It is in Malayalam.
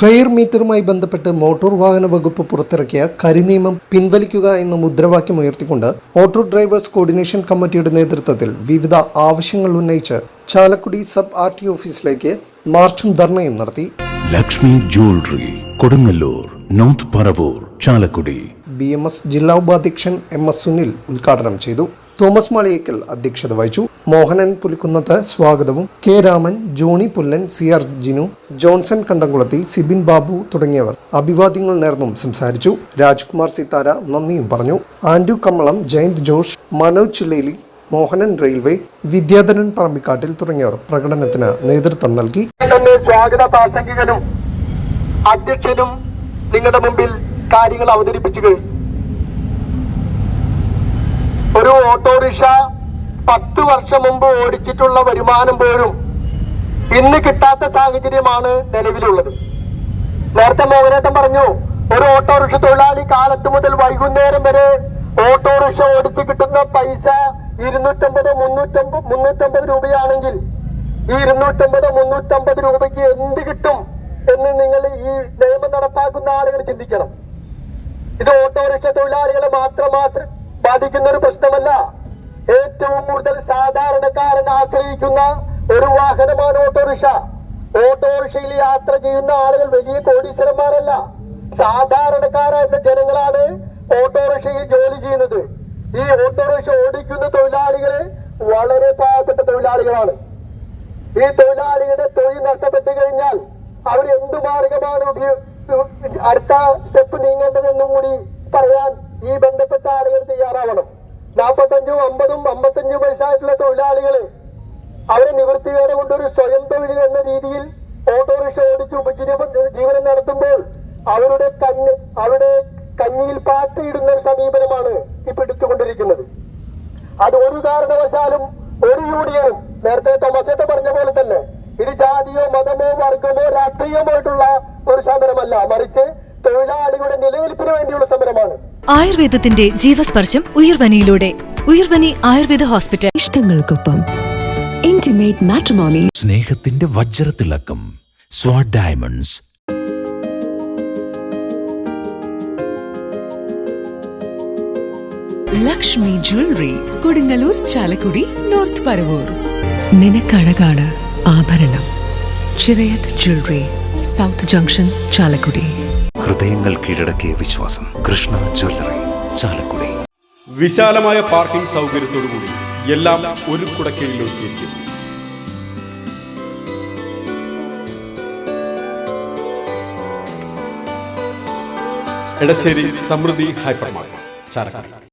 ഫെയർ മീറ്ററുമായി ബന്ധപ്പെട്ട് മോട്ടോർ വാഹന വകുപ്പ് പുറത്തിറക്കിയ കരിനിയമം പിൻവലിക്കുക എന്ന മുദ്രാവാക്യം ഉയർത്തിക്കൊണ്ട് ഓട്ടോ ഡ്രൈവേഴ്സ് കോർഡിനേഷൻ കമ്മിറ്റിയുടെ നേതൃത്വത്തിൽ വിവിധ ആവശ്യങ്ങൾ ഉന്നയിച്ച് ചാലക്കുടി സബ് ആർ ടി ഓഫീസിലേക്ക് മാർച്ചും ധർണയും നടത്തി. Lakshmi jewellery Kodungallur north Paravur Chalakudy. B M S ജില്ലാ ഉപാധ്യക്ഷൻ എം എസ് സുനിൽ ഉദ്ഘാടനം ചെയ്തു. തോമസ് മാളിയേക്കൽ അധ്യക്ഷത വഹിച്ചു. മോഹനൻ പുലിക്കുന്നത്ത് സ്വാഗതവും. K Raman Johny Pullan C R Jinu Johnson Kandamkulathi Sibin Babu തുടങ്ങിയവർ അഭിവാദ്യങ്ങൾ നേർന്നും സംസാരിച്ചു. രാജ്കുമാർ സിത്താര നന്ദിയും പറഞ്ഞു. ആൻഡു കമ്മളം ജയന്ത് ജോഷ് മനോജ് ചില്ലേലി മോഹനൻ റെയിൽവേ വിദ്യാധരൻ പറമ്പിക്കാട്ടിൽ തുടങ്ങിയവർ പ്രകടനത്തിന് നേതൃത്വം നൽകി. അധ്യക്ഷനും നിങ്ങളുടെ മുമ്പിൽ കാര്യങ്ങൾ അവതരിപ്പിച്ചു ഒരു ഓട്ടോറിക്ഷ പത്ത് വർഷം മുമ്പ് ഓടിച്ചിട്ടുള്ള വരുമാനം പോലും ഇന്ന് കിട്ടാത്ത സാഹചര്യമാണ് നിലവിലുള്ളത്. നേരത്തെ മോഹനേട്ടൻ പറഞ്ഞു ഒരു ഓട്ടോറിക്ഷ തൊഴിലാളി കാലത്ത് മുതൽ വൈകുന്നേരം വരെ ഓട്ടോറിക്ഷ ഓടിച്ച് കിട്ടുന്ന പൈസ ഇരുന്നൂറ്റമ്പത് മുന്നൂറ്റമ്പത് മുന്നൂറ്റമ്പത് രൂപയാണെങ്കിൽ ഈ ഇരുന്നൂറ്റമ്പത് മുന്നൂറ്റമ്പത് രൂപയ്ക്ക് എന്ത് കിട്ടും എന്ന് നിങ്ങൾ ഈ നിയമം നടപ്പാക്കുന്ന ആളുകൾ ചിന്തിക്കണം. ഇത് ഓട്ടോറിക്ഷ തൊഴിലാളികളെ മാത്രം മാത്രം ബാധിക്കുന്ന ഒരു പ്രശ്നമല്ല. ഏറ്റവും കൂടുതൽ സാധാരണക്കാരൻ ആശ്രയിക്കുന്ന ഒരു വാഹനമാണ് ഓട്ടോറിക്ഷ. ഓട്ടോറിക്ഷയിൽ യാത്ര ചെയ്യുന്ന ആളുകൾ വലിയ കോടീശ്വരന്മാരല്ല. സാധാരണക്കാരായിട്ടുള്ള ജനങ്ങളാണ് ഓട്ടോറിക്ഷയിൽ ജോലി ചെയ്യുന്നത്. ഈ ഓട്ടോറിക്ഷ ഓടിക്കുന്ന തൊഴിലാളികൾ വളരെ പാവപ്പെട്ട തൊഴിലാളികളാണ്. ഈ തൊഴിലാളികളുടെ തൊഴിൽ നഷ്ടപ്പെട്ടു കഴിഞ്ഞാൽ അവർ എന്ത് മാർഗമാണ് അടുത്ത സ്റ്റെപ്പ് നീങ്ങേണ്ടതെന്നും കൂടി പറയാൻ ഈ ബന്ധപ്പെട്ട ആളുകൾ തയ്യാറാവണം. നാൽപ്പത്തഞ്ചും അമ്പതും അമ്പത്തഞ്ചും വയസ്സായിട്ടുള്ള തൊഴിലാളികൾ അവരെ നിവൃത്തിയോടെ കൊണ്ട് ഒരു സ്വയം തൊഴിൽ എന്ന രീതിയിൽ ഓട്ടോറിക്ഷ ഓടിച്ച് ഉപജീവനം ജീവനം നടത്തുമ്പോൾ അവരുടെ കണ്ണ് അവരുടെ കഞ്ഞിയിൽ പാറ്റയിടുന്ന ഒരു സമീപനമാണ് ഇപ്പൊ എടുത്തുകൊണ്ടിരിക്കുന്നത്. അത് ഒരു കാരണവശാലും ഒരു യൂണിയനും നേരത്തെ തോമസേട്ട പറഞ്ഞ പോലെ തന്നെ ഇത് ജാതിയോ മതമോ വർഗമോ രാഷ്ട്രീയമായിട്ടുള്ള ഒരു സമരമല്ല. മറിച്ച് തൊഴിലാളികളുടെ നിലനിൽപ്പിന് വേണ്ടിയുള്ള സമരമാണ്. ആയുർവേദത്തിന്റെ ജീവസ്പർശം ഉയർവനിയിലൂടെ. ഉയർവനി ആയുർവേദ ഹോസ്പിറ്റൽ. ഇഷ്ടങ്ങൾക്കൊപ്പം ഇന്റിമേറ്റ് മാട്രിമോണി സ്നേഹത്തിന്റെ വജ്രത്തിളക്കം Swad diamonds. Lakshmi jewellery Kodungallur Chalakudy north Paravur നിനക്കഴകാണ് ആഭരണം. Chirayath jewellery south junction Chalakudy. ഹൃദയങ്ങൾ കീഴടക്കിയ വിശ്വാസം. കൃഷ്ണ ജ്വല്ലറി ചാലക്കുടി. വിശാലമായ പാർക്കിംഗ് സൗകര്യത്തോടുകൂടി എല്ലാം ഒരു കുടക്കീഴിൽ ഒരുക്കിയിരിക്കുന്നു എടശ്ശേരി സമൃദ്ധി ഹൈപ്പർ മാർക്കറ്റ് ചാലക്കുടി.